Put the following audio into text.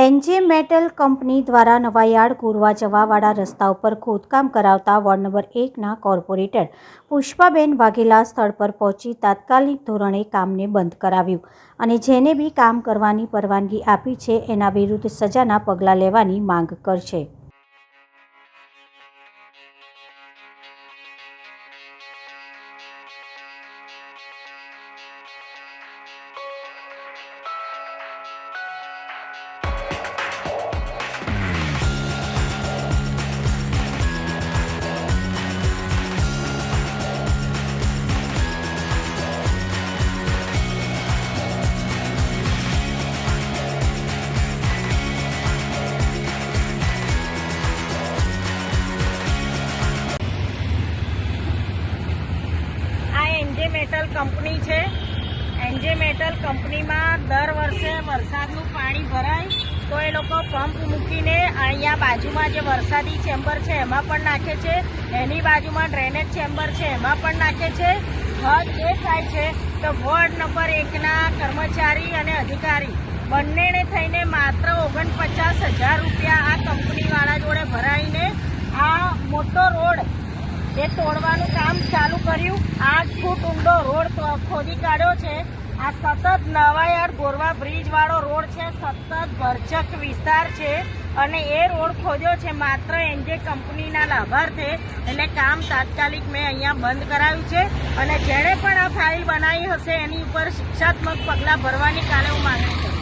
NJ metal company દ્વારા નવાયાર્ડ કોરવા જવાવાળા રસ્તા ઉપર ખોદકામ કરાવતા વોર્ડ નંબર એકના કોર્પોરેટર પુષ્પાબેન વાઘેલા સ્થળ પર પહોંચી તાત્કાલિક ધોરણે કામને બંધ કરાવ્યું અને જેને બી કામ કરવાની પરવાનગી આપી છે, એના વિરુદ્ધ સજાના પગલાં લેવાની માંગ કરશે. એનજે મેટલ કંપની છે એનજે મેટલ કંપનીમાં દર વર્ષે વરસાદનું પાણી ભરાય, તો એ લોકો પંપ મૂકીને અહીંયા બાજુમાં જે વરસાદી ચેમ્બર છે, એમાં પણ નાખે છે. એની બાજુમાં ડ્રેનેજ ચેમ્બર છે, એમાં પણ નાખે છે. હદ એ થાય છે તો વોર્ડ નંબર એકના કર્મચારી અને અધિકારી બંનેને થઈને માત્ર ઓગણપચાસ હજાર રૂપિયા આ કંપનીવાળા જોડે ભરાઈને આ મોટો રોડ એ તોડવાનું કામ ચાલુ કર્યું. આઠ ફૂટ ઊંડો રોડ ખોદી કાઢ્યો છે. આ સતત નવાયાર ગોરવા બ્રિજ વાળો રોડ છે. સતત ભરચક વિસ્તાર છે અને એ રોડ ખોદ્યો છે માત્ર એનજે કંપનીના લાભાર્થે. એટલે કામ તાત્કાલિક મેં અહીંયા બંધ કરાવ્યું છે. અને જેણે પણ આ ફાઇલ બનાવી હશે એની ઉપર શિક્ષાત્મક પગલાં ભરવાની કાલે હું માગણી કરું